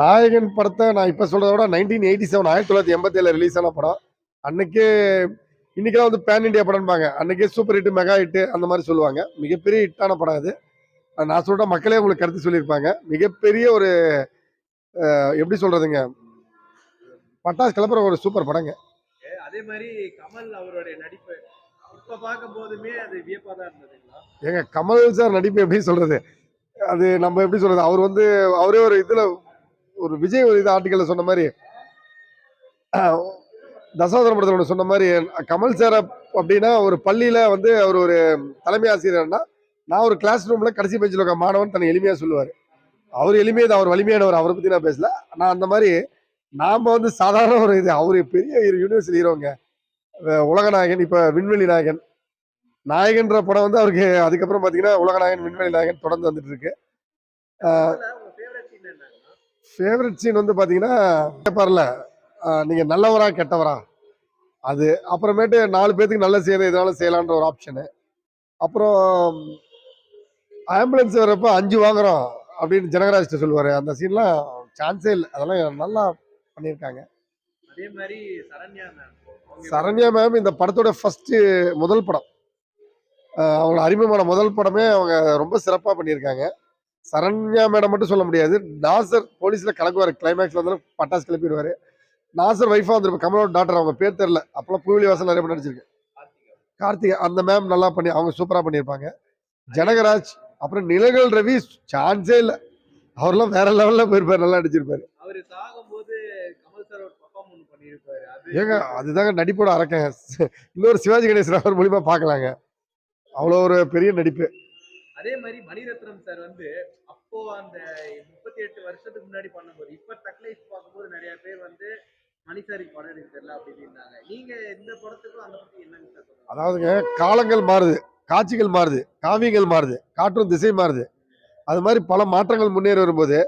நாயகன் படத்தை நான் இப்போ சொல்றத விட நைன்டீன் எயிட்டி செவன் ஆயிரத்தி தொள்ளாயிரத்தி எண்பத்தி ஏழு ரிலீஸ் ஆன படம். அன்னைக்கே இன்னைக்கெல்லாம் வந்து பேன் இண்டியா படம்பாங்க. அன்னைக்கே சூப்பர் ஹிட் மெகா ஹிட் அந்த மாதிரி சொல்லுவாங்க. மிகப்பெரிய ஹிட்டான படம் அது. நான் சொல்ற மக்களே உங்களுக்கு கருத்து சொல்லியிருப்பாங்க. மிகப்பெரிய ஒரு எப்படி சொல்றதுங்க? பட்டாசு கிளப்புற ஒரு சூப்பர் படங்க. அதே மாதிரி கமல் அவருடைய நடிப்பு. இப்ப பார்க்கும் போதுமே அது வியப்பா தான் இருந்ததுங்களா? ஏங்க கமல் சார் நடிப்பு எப்படி சொல்றது? அது நம்ம எப்படி சொல்றது? அவர் வந்து அவரே ஒரு இதுல ஒரு விஜய் ஒரு இது ஆர்டிக்கல்ல சொன்ன மாதிரி அஹ், தசாவதாரம் சொன்ன மாதிரி கமல் சார் அப்படின்னா ஒரு பள்ளியில வந்து அவர் ஒரு தலைமை ஆசிரியர்னா நான் ஒரு கிளாஸ் ரூம்ல கடைசி பெஞ்சில் இருக்க மாணவன் தன்னை எளிமையா சொல்லுவார். அவர் எளிமையை தான் அவர் வலிமையானவர் அவரை பத்தி நான் பேசல. நான் அந்த மாதிரி நாம வந்து சாதாரண ஒரு இது. அவர் பெரிய யூனிவர்சிட்டி ஹீரோங்க உலகநாயகன் இப்ப விண்வெளி நாயகன். நாயகன்ற படம் வந்து அவருக்கு அதுக்கப்புறம் பாத்தீங்கன்னா உலகநாயகன் விண்வெளி நாயகன் தொடர்ந்து வந்துட்டு இருக்கு ஃபேவரட் சீன் வந்து பாத்தீங்கன்னா கேட்பார்ல அஹ் நீங்க நல்லவரா கெட்டவரா? அது அப்புறமேட்டு நாலு பேத்துக்கு நல்ல செய்யறது எதுனாலும் செய்யலான்ற ஒரு ஆப்ஷனு அப்புறம் ஆம்புலன்ஸ் வரப்ப அஞ்சு வாங்குறோம் அப்படின்னு ஜனகராஜ்கிட்ட சொல்லுவாரு. அந்த சீன்லாம் சான்ஸே இல்லை. அதெல்லாம் நல்லா பண்ணியிருக்காங்க. அதே மாதிரி சரண்யா மேம் சரண்யா மேம் இந்த படத்தோட ஃபர்ஸ்ட் முதல் படம். அஹ் அவங்க அறிமுகமான முதல் படமே அவங்க ரொம்ப சிறப்பாக பண்ணியிருக்காங்க. சரண்யா மேடம் மட்டும் சொல்ல முடியாது. நாசர் போலீஸ்ல கலக்குவார் கிளைமேக்ஸ்ல வந்து பட்டாசு கிளப்பிடுவாரு. நாசர் ஒய்ஃபா வந்துருப்ப கமலோட டாக்டர் அவங்க பேர் தெரியல. அப்பெல்லாம் புவிலி வாசல் நிறைய நடிச்சிருக்கு. கார்த்திகா அந்த மேம் நல்லா பண்ணி அவங்க சூப்பரா பண்ணியிருப்பாங்க. ஜனகராஜ் அப்புறம் நிலகல் ரவி சான்ஸே இல்லை. அவர்லாம் வேற லெவல்ல போயிருப்பாரு. நல்லா நடிச்சிருப்பாரு. ஏங்க அதுதாங்க நடிப்போட அரக்கங்க இன்னொரு சிவாஜி கணேசன் அவர் மூலியமா பார்க்கலாங்க. அவ்வளோ ஒரு பெரிய நடிப்பு. அதே மாதிரி மணிரத்னம் சார் வந்து அப்போ அந்த முப்பத்தி எட்டு வருஷத்துக்கு முன்னாடி பண்ணும்போது இப்ப டக்லைஃப் பார்க்கும்போது நிறைய பேர் வந்து மணி சாருக்கு படம் எடுக்க தெரியல அப்படின்னு இருந்தாங்க. நீங்க இந்த படத்துக்கும் அந்த சார் சொல்லுங்க அதாவதுங்க காலங்கள் மாறுது காட்சிகள் மாறுது காவியங்கள் மாறுது காற்றும் திசை மாறுது. அது மாதிரி பல மாற்றங்கள் முன்னேறி வரும்போது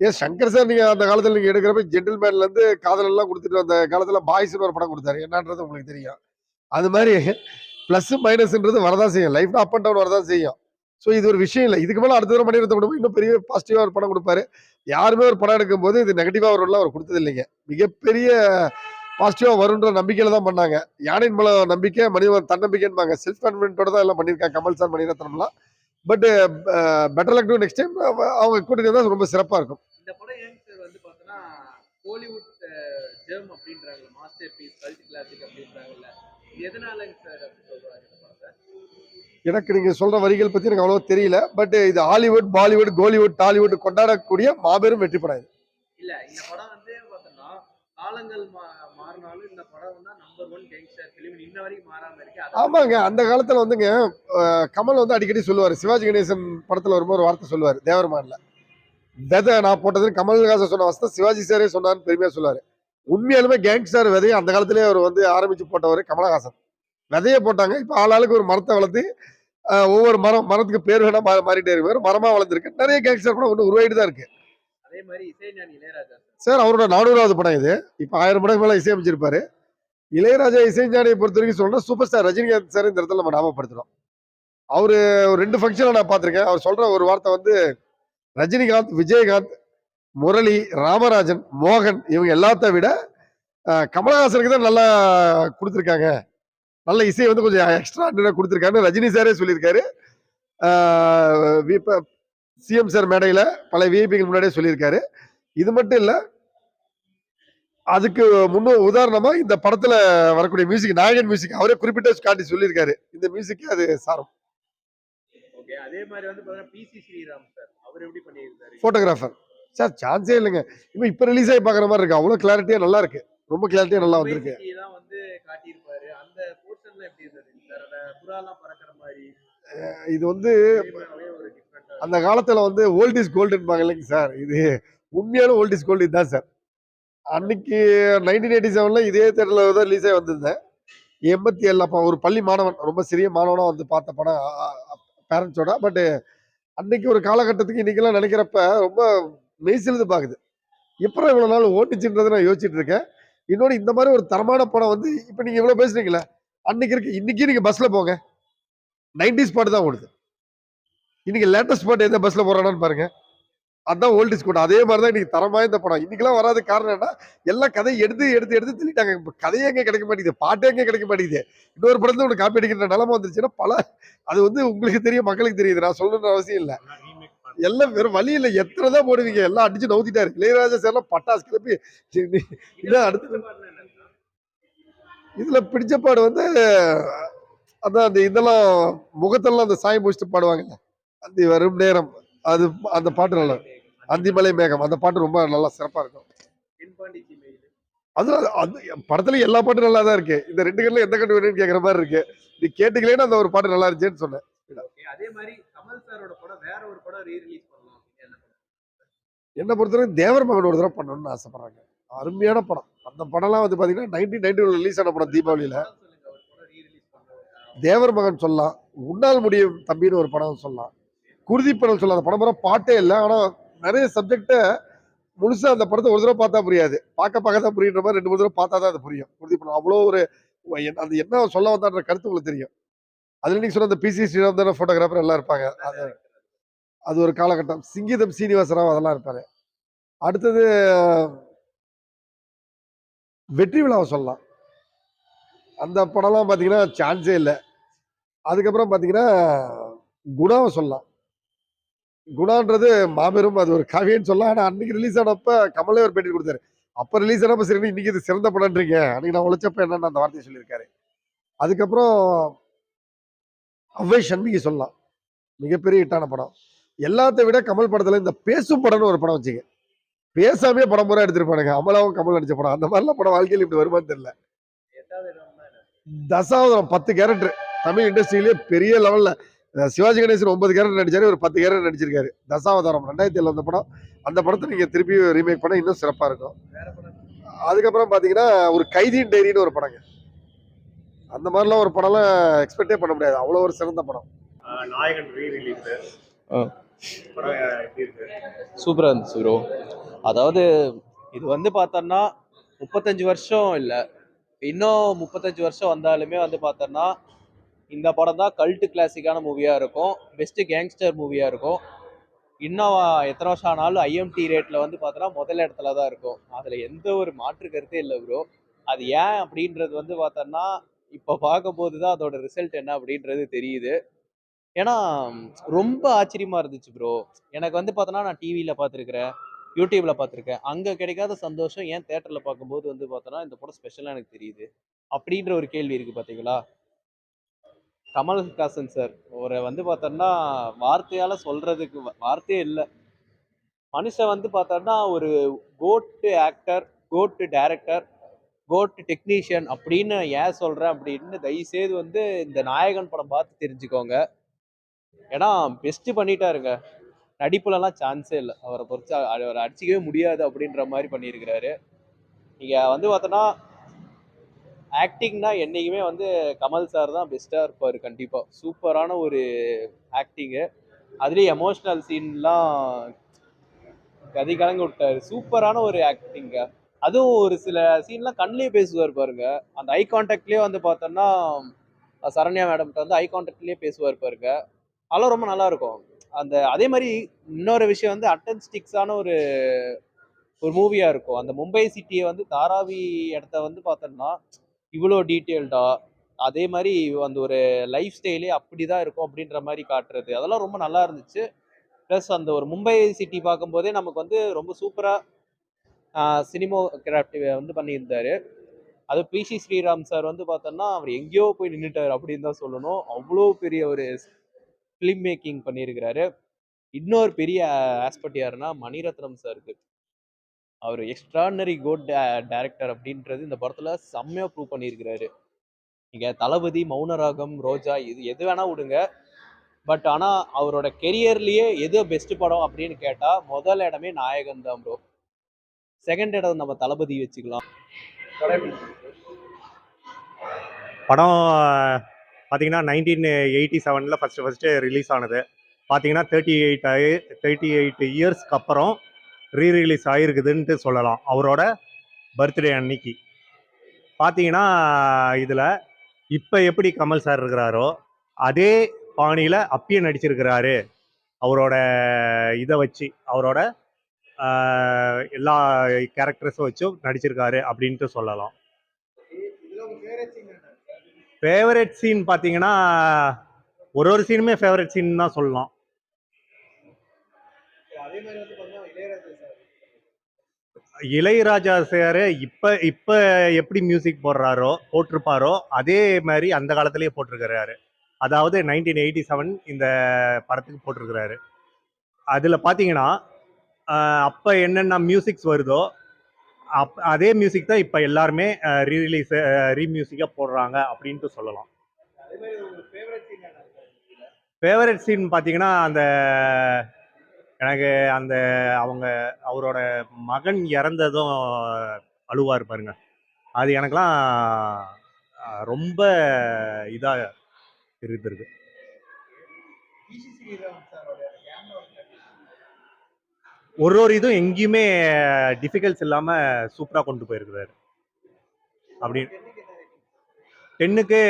ஏன் சங்கர் சார் நீங்க அந்த காலத்துல நீங்க எடுக்கிறப்ப ஜென்டில்மேன்ல இருந்து காதல் எல்லாம் கொடுத்துட்டு அந்த காலத்துல பாய்ஸ்னு ஒரு படம் கொடுத்தாரு. என்னன்றது உங்களுக்கு தெரியும். அது மாதிரி பிளஸ் மைனஸ்ன்றது வரதான் செய்யும். லைஃப்ல அப் அண்ட் டவுன் வரதான் செய்யும். ஸோ இது ஒரு விஷயம் இல்லை. இதுக்கு மேலே அடுத்த தடவை மணி எடுத்த இன்னும் பெரிய பாசிட்டிவாக ஒரு படம் கொடுப்பாரு. யாருமே ஒரு படம் எடுக்கும் போது இது நெகட்டிவாக வரும்லாம் அவர் கொடுத்தது இல்லைங்க. மிகப்பெரிய பாசிட்டிவாக வரும்ன்ற நம்பிக்கையில் தான் பண்ணாங்க. யானையின் மூலம் நம்பிக்கை மனிதன் தன்னம்பிக்கைன்பாங்க. செல்ஃப் கான்ஃபிடென்ட்டோட தான் எல்லாம் பண்ணியிருக்காங்க. கமல் சார் மணிரத்னம்லாம் பட்டு better luck to next time அவங்க கூட்டிட்டு தான் ரொம்ப சிறப்பாக இருக்கும். இந்த படம் ஏங்க சார் வந்து பார்த்தோன்னா ஹாலிவுட் ஜெர்ம் அப்படின்றாங்க மாஸ்டர் பீஸ் கல்ட் கிளாசிக் அப்படின்றாங்கல்ல. எனக்கு நீங்க சொல்ற வரிகள் பத்தி எனக்கு அவ்வளவு தெரியல. பட் இது ஹாலிவுட் பாலிவுட் கோலிவுட் டாலிவுட் கொண்டாடக்கூடிய மாபெரும் வெற்றி படம் இது. இல்ல இந்த படம் வந்து பார்த்தோம்னா காலங்கள் மாறினாலும் இந்த படம் வந்து நம்பர் ஒன் கேங்ஸ்டர் பிலிம் இன்ன வரைக்கும் மாறாம இருக்கு. ஆமாங்க அந்த காலத்துல வந்துங்க கமல் வந்து அடிக்கடி சொல்லுவார். சிவாஜி கணேசன் படத்துல வரும்போது ஒரு வார்த்தை சொல்லுவார் தேவர்மான்ல. விதை நான் போட்டதுன்னு கமல்ஹாசன் சொன்ன வசத்தை சிவாஜி சாரே சொன்னார்னு பெருமையா சொல்லுவாரு. உண்மையாலுமே கேங்ஸ்டர் விதையை அந்த காலத்திலேயே அவர் வந்து ஆரம்பிச்சு போட்டவர் கமலஹாசன். விதையை போட்டாங்க. இப்போ ஆளாளுக்கு ஒரு மரத்தை வளர்த்து ஒவ்வொரு மரம் மரத்துக்கு பேர் வேணா மா- மாறிட்டே இருப்பார் மரமா வளர்ந்துருக்கு நிறைய கேங்ஸ்டர் கூட ஒன்று உருவாயிட்டு தான் இருக்கு. அதே மாதிரி இசைஞானி இளையராஜா. சார் அவரோட நானூறாவது படம் இது. இப்போ ஆயிரம் படம் மேல இசையமைச்சிருப்பாரு. இளையராஜா இசைஞானியை பொறுத்த வரைக்கும் சொல்லணும் சூப்பர் ஸ்டார் ரஜினிகாந்த் சார் இந்த இடத்துல நம்ம ஞாபகப்படுத்துறோம். அவரு ஒரு ரெண்டு ஃபங்க்ஷனை நான் பார்த்திருக்கேன். அவர் சொல்ற ஒரு வார்த்தை வந்து ரஜினிகாந்த் விஜயகாந்த் முரளி ராமராஜன் மோகன் இவங்க எல்லாத்த விட கமலஹாசனுக்கு தான் நல்லா கொடுத்துருக்காங்க. நல்ல இசையை வந்து கொஞ்சம் எக்ஸ்ட்ரா கொடுத்துருக்காருன்னு ரஜினி சாரே சொல்லியிருக்காரு. சிஎம் சார் மேடையில பல விஐபிகள் முன்னாடியே சொல்லியிருக்காரு. இது மட்டும் இல்ல அதுக்கு முன்னு உதாரணமா இந்த படத்துல வரக்கூடிய மியூசிக் நாயகன் மியூசிக் அவரே குறிப்பிட்ட காட்டி சொல்லியிருக்காரு. இந்த மியூசிக் அது சாரம். ஓகே அதே மாதிரி வந்து பார்த்தீங்கன்னா பிசி ஸ்ரீராம் சார் அவர் எப்படி பண்ணியிருந்தாரு? போட்டோகிராஃபர் சார் சான்ஸே இல்லைங்க. இப்போ இப்போ ரிலீஸ் ஆகி பார்க்குற மாதிரி இருக்கு. அவ்வளோ கிளாரிட்டியா நல்லா இருக்கு. ரொம்ப கிளாரிட்டியா நல்லா வந்திருக்கு. இது வந்து அந்த காலத்துல வந்து ஓல்ட் இஸ் கோல்டுன்னு இல்லைங்க சார். இது உண்மையான ஓல்ட் இஸ் கோல்டு இதுதான் சார். அன்னைக்கு நைன்டீன் எயிட்டி செவன்ல இதே தேட்டரில் தான் ரிலீஸ் ஆகி வந்திருந்தேன். எண்பத்தி ஏழு அப்போ ஒரு பள்ளி மாணவன் ரொம்ப சிறிய மாணவனா வந்து பார்த்த படம் பேரண்ட்ஸோட பட் அன்னைக்கு ஒரு காலகட்டத்துக்கு இன்னைக்கெல்லாம் நினைக்கிறப்ப ரொம்ப மெய்சிலிருந்து பார்க்குது இப்போ இவ்வளோ நாள் ஓட்டுச்சுன்றதை நான் யோசிச்சுட்டு இருக்கேன். இன்னொன்று இந்த மாதிரி ஒரு தரமான படம் வந்து இப்போ நீங்க இவ்வளவு பேசுறீங்களே அன்னைக்கு இருக்கு இன்னைக்கு நீங்கள் பஸ்ல போங்க. நைன்டிஸ் பாட்டு தான் ஓடுது. இன்னைக்கு லேட்டஸ்ட் பாட்டு எந்த பஸ்ஸில் போகிறானான்னு பாருங்க. அதுதான் ஓல்ட் கூட அதே மாதிரி தான் இன்னைக்கு தரமாக இந்த படம். இன்னைக்கெல்லாம் வராத காரணம் என்ன எல்லாம் கதையும் எடுத்து எடுத்து எடுத்து தள்ளிட்டாங்க. இப்போ கதையே எங்கே கிடைக்க மாட்டேங்குது? பாட்டே எங்கே கிடைக்க மாட்டேங்குது? இன்னொரு படத்துல ஒன்று காப்பி அடிக்கிற நிலமை வந்துருச்சுன்னா பல அது வந்து உங்களுக்கு தெரியும் மக்களுக்கு தெரியுது. நான் சொல்லணும்னு அவசியம் இல்லை. எல்லாம் வெறும் வழி இல்லை எத்தனை தான் போடுவீங்க. எல்லாம் அடிச்சு நவுத்திட்டாரு இளையராஜா சார்லாம் பட்டாசு கிளப்பி இதான் அடுத்து. இதுல பிடிச்ச பாடு வந்து அதான் அந்த இதெல்லாம் முகத்தெல்லாம் அந்த சாயம் முடிச்சுட்டு பாடுவாங்கல்ல. அந்த வரும் நேரம். அது அந்த பாட்டு நல்லா அந்திமலை மேகம். அந்த பாட்டு ரொம்ப நல்லா சிறப்பா இருக்கும். அது அது படத்துல எல்லா பாட்டும் நல்லா தான் இருக்கு. இந்த ரெண்டு கண்ணில் எந்த கண்டு வேணும்னு கேட்குற மாதிரி இருக்கு. நீ கேட்டுக்கலேன்னு அந்த ஒரு பாட்டு நல்லா இருந்துச்சுன்னு சொன்னேன். அதே மாதிரி கமல் சாரோட படம் வேற ஒரு படம் ரீ ரிலீஸ் பண்ணலாம் என்ன பொறுத்தவரைக்கும் தேவர் மகன் ஒரு தடவை பண்ணணும்னு ஆசைப்படுறாங்க. அருமையான படம். அந்த படம்லாம் வந்து பாத்தீங்கன்னா நைன்டீன் நைன்டி ரிலீஸ் ஆன படம் தீபாவளியில. தேவர் மகன் சொல்லலாம். உன்னால் முடியும் தம்பின்னு ஒரு படம் சொல்லலாம். குருதி படம் சொல்லலாம். அந்த படம் பூரா பாட்டே இல்லை. ஆனா நிறைய சப்ஜெக்டை முழுசா அந்த படத்தை ஒரு தடவை பார்த்தா புரியாது. பார்க்க பார்க்க தான் புரியுற மாதிரி ரெண்டு மூணு தடவை பார்த்தா தான் அது புரியும். குருதி படம் அவ்வளோ ஒரு அது என்ன சொல்ல வந்தான்ற கருத்து உங்களுக்கு தெரியும். அதுல நீங்க சொன்ன அந்த பிசி ஸ்ரீராம் ஃபோட்டோகிராஃபர் எல்லாம் இருப்பாங்க. அது அது ஒரு காலகட்டம். சிங்கீதம் சீனிவாசராவ் அதெல்லாம் இருப்பாரு. அடுத்தது வெற்றி விழாவை சொல்லலாம். அந்த படம்லாம் பார்த்தீங்கன்னா சான்ஸே இல்லை. அதுக்கப்புறம் பார்த்தீங்கன்னா குணாவை சொல்லலாம். குணான்றது மாபெரும் அது ஒரு கவின்னு சொல்லலாம். ஆனால் அன்னைக்கு ரிலீஸ் ஆனப்ப கமலே ஒரு பேட்டி கொடுத்தாரு. அப்போ ரிலீஸ் ஆனப்ப சரி இன்னைக்கு இது சிறந்த படம்ன்றீங்க. அன்னைக்கு நான் உழைச்சப்ப என்னன்னு அந்த வார்த்தையை சொல்லியிருக்காரு. அதுக்கப்புறம் அவ்வை சண்முகி சொல்லலாம் மிகப்பெரிய ஹிட்டான படம். எல்லாத்தை விட கமல் படத்துல இந்த பேசும் படம்னு ஒரு படம் வச்சுங்க பேசாமே படம் பூரா எடுத்திருப்பானுங்க அமலாவும் கமல் நடிச்ச படம். அந்த மாதிரிலாம் படம் வாழ்க்கையில் இப்படி வருமான்னு தெரியல? தசாவதாரம் பத்து கேரக்டர். தமிழ் இண்டஸ்ட்ரியிலே பெரிய லெவல்ல சிவாஜி கணேசன் ஒன்பது கேரக்டர் நடிச்சாரு. ஒரு பத்து கேரக்டர் நடிச்சிருக்காரு. தசாவதாரம் ரெண்டாயிரத்தி ஏழு அந்த படம். அந்த படத்தை நீங்க திருப்பி ரீமேக் பண்ண இன்னும் சிறப்பா இருக்கும். அதுக்கப்புறம் பாத்தீங்கன்னா ஒரு கைதியின் டைரின்னு ஒரு படங்க. அந்த மாதிரிலாம் ஒரு படம்லாம் எக்ஸ்பெக்டே பண்ண முடியாது. அவ்வளோ ஒரு சிறந்த படம். நாயகன் ரீ ரிலீஸ் சூப்பராக இருந்துச்சு ப்ரோ அதாவது இது வந்து பார்த்தோன்னா முப்பத்தஞ்சு வருஷம் இல்லை. இன்னும் முப்பத்தஞ்சு வருஷம் வந்தாலுமே வந்து பார்த்தோன்னா இந்த படம் தான் கல்ட்டு கிளாசிக்கான மூவியாக இருக்கும். பெஸ்ட்டு கேங்ஸ்டர் மூவியாக இருக்கும். இன்னும் எத்தனை வருஷம் ஆனாலும் ஐஎம்டி ரேட்டில் வந்து பார்த்தோன்னா முதல் இடத்துல தான் இருக்கும். அதில் எந்த ஒரு மாற்று கருத்தே இல்லை ப்ரோ அது ஏன் அப்படின்றது வந்து பார்த்தோன்னா இப்போ பார்க்கும்போது தான் அதோட ரிசல்ட் என்ன அப்படின்றது தெரியுது. ஏன்னா ரொம்ப ஆச்சரியமா இருந்துச்சு ப்ரோ எனக்கு வந்து பார்த்தோன்னா நான் டிவியில் பார்த்துருக்குறேன் யூடியூப்ல பார்த்துருக்கேன் அங்கே கிடைக்காத சந்தோஷம் ஏன் தேட்டரில் பார்க்கும்போது வந்து பார்த்தோன்னா இந்த படம் ஸ்பெஷலாக எனக்கு தெரியுது. அப்படின்ற ஒரு கேள்வி இருக்கு பார்த்தீங்களா கமல்ஹாசன் சார் ஒரு வந்து பார்த்தோன்னா வார்த்தையால் சொல்றதுக்கு வார்த்தையே இல்லை. மனுஷன் வந்து பார்த்தோன்னா ஒரு god actor god director god technician அப்படின்னு ஏன் சொல்கிறேன் அப்படின்னு தயவுசெய்து வந்து இந்த நாயகன் படம் பார்த்து தெரிஞ்சுக்கோங்க. ஏன்னா பெஸ்ட்டு பண்ணிட்டாருங்க. நடிப்புலலாம் சான்ஸே இல்லை. அவரை பொறுத்து அவரை அடிச்சிக்கவே முடியாது அப்படின்ற மாதிரி பண்ணியிருக்கிறாரு. நீங்கள் வந்து பார்த்தோன்னா ஆக்டிங்னா என்றைக்குமே வந்து கமல் சார் தான் பெஸ்ட்டாக இருப்பார் கண்டிப்பாக சூப்பரான ஒரு ஆக்டிங்கு அதுலேயும் எமோஷ்னல் சீன்லாம் கதி கலங்க விட்டார். சூப்பரான ஒரு ஆக்டிங்க அதுவும் ஒரு சில சீன்லாம் கண்ணிலே பேசுவார் பாருங்க. அந்த ஐ கான்டாக்ட்லேயே வந்து பார்த்தோன்னா சரண்யா மேடம்கிட்ட வந்து ஐ கான்டாக்ட்லேயே பேசுவார் பாருங்க. அதெல்லாம் ரொம்ப நல்லா இருக்கும். அந்த அதே மாதிரி இன்னொரு விஷயம் வந்து அட்டன்ஸ்டிக்ஸான ஒரு ஒரு மூவியாக இருக்கும். அந்த மும்பை சிட்டியை வந்து தாராவி இடத்த வந்து பார்த்தோம்னா இவ்வளோ டீட்டெயில்டாக அதே மாதிரி அந்த ஒரு லைஃப் ஸ்டைலே அப்படி தான் இருக்கும் அப்படின்ற மாதிரி காட்டுறது. அதெல்லாம் ரொம்ப நல்லா இருந்துச்சு. ப்ளஸ் அந்த ஒரு மும்பை சிட்டி பார்க்கும்போதே நமக்கு வந்து ரொம்ப சூப்பராக சினிமோ கிராஃப்ட் வந்து பண்ணியிருந்தாரு. அது பிசி ஸ்ரீராம் சார் வந்து பார்த்தோன்னா அவர் எங்கேயோ போய் நின்றுட்டார் அப்படின்னு தான் சொல்லணும். அவ்வளோ பெரிய ஒரு ஃபிலிம் மேக்கிங் பண்ணியிருக்கிறாரு. இன்னொரு பெரிய ஆஸ்பெக்ட் யாருன்னா மணிரத்னம் சாருக்கு. அவர் எக்ஸ்ட்ரானரி கோட் டேரக்டர் அப்படின்றது இந்த படத்தில் செம்மையாக ப்ரூவ் பண்ணியிருக்கிறாரு. நீங்கள் தளபதி மௌனராகம் ரோஜா இது எது வேணால் விடுங்க. பட் ஆனால் அவரோட கெரியர்லேயே எது பெஸ்ட் படம் அப்படின்னு கேட்டால் முதல் இடமே நாயகன் தான் ப்ரோ செகண்ட் இடம் நம்ம தளபதி வச்சுக்கலாம். படம் பார்த்தீங்கன்னா நைன்டீன் எயிட்டி செவனில் ஃபஸ்ட்டு ஃபஸ்ட்டு ரிலீஸ் ஆனது. பார்த்தீங்கன்னா தேர்ட்டி எயிட் ஆகி தேர்ட்டி எயிட் இயர்ஸ்க்கு அப்புறம் ரீ ரிலீஸ் ஆகிருக்குதுன்ட்டு சொல்லலாம். அவரோட பர்த்டே அன்னைக்கு. பார்த்தீங்கன்னா இதில் இப்போ எப்படி கமல் சார் இருக்கிறாரோ அதே பாணியில் அப்பயே நடிச்சிருக்கிறாரு. அவரோட இதை வச்சு அவரோட எல்லா கேரக்டர்ஸும் வச்சும் நடிச்சிருக்காரு அப்படின்ட்டு சொல்லலாம். ஃபேவரட் சீன் பார்த்தீங்கன்னா ஒரு ஒரு சீனுமே ஃபேவரட் சீன் தான் சொல்லலாம். இளையராஜா இளையராஜா சார் இப்போ இப்போ எப்படி மியூசிக் போடுறாரோ போட்டிருப்பாரோ அதே மாதிரி அந்த காலத்திலேயே போட்டிருக்கிறாரு. அதாவது நைன்டீன் எயிட்டி செவன் இந்த படத்துக்கு போட்டிருக்கிறாரு. அதில் பார்த்தீங்கன்னா அப்போ என்னென்ன மியூசிக்ஸ் வருதோ அப் அதே மியூசிக் தான் இப்போ எல்லாருமே ரீரிலீஸ் ரீமியூசிக்காக போடுறாங்க அப்படின்ட்டு சொல்லலாம். ஃபேவரட் சீன் பார்த்தீங்கன்னா அந்த எனக்கு அந்த அவங்க அவரோட மகன் இறந்ததும் அழுவார் பாருங்க. அது எனக்கெலாம் ரொம்ப இதாக இருந்திருக்கு ஈசி ஸ்ரீராம் சாரோட கேமரா ஒரு ஒரு இதுவும் எங்கேயுமே டிஃபிகல்ட்ஸ் இல்லாமல் சூப்பராக கொண்டு போயிருக்கிறாரு. அப்படி டென்னுக்கு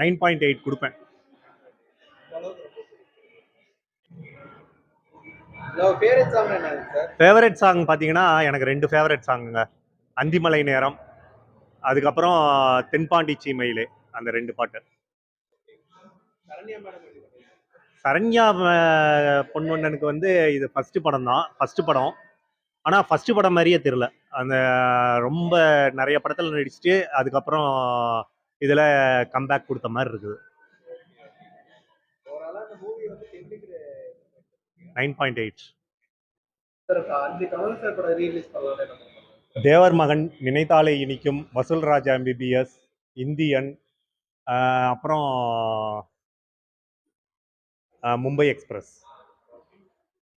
நைன் பாயிண்ட் எயிட் கொடுப்பேன். ஃபேவரட் சாங் பார்த்தீங்கன்னா எனக்கு ரெண்டு ஃபேவரட் சாங்குங்க அந்திமலை நேரம் அதுக்கப்புறம் தென்பாண்டி சீமையிலே அந்த ரெண்டு பாட்டு. சரண்யா பொன்வண்ணனுக்கு வந்து இது ஃபஸ்ட்டு படம் தான் ஃபஸ்ட்டு படம். ஆனால் ஃபஸ்ட்டு படம் மாதிரியே தெரில அந்த ரொம்ப நிறைய படத்தில் நடிச்சுட்டு அதுக்கப்புறம் இதில் கம்பேக் கொடுத்த மாதிரி இருக்குது. நைன் பாயிண்ட் எயிட் தேவர் மகன் நினைத்தாலே இனிக்கும் வசூல் ராஜா எம்பிபிஎஸ் இந்தியன் அப்புறம் ಮುಂಬೈ ಎಕ್ಸ್ಪ್ರೆಸ್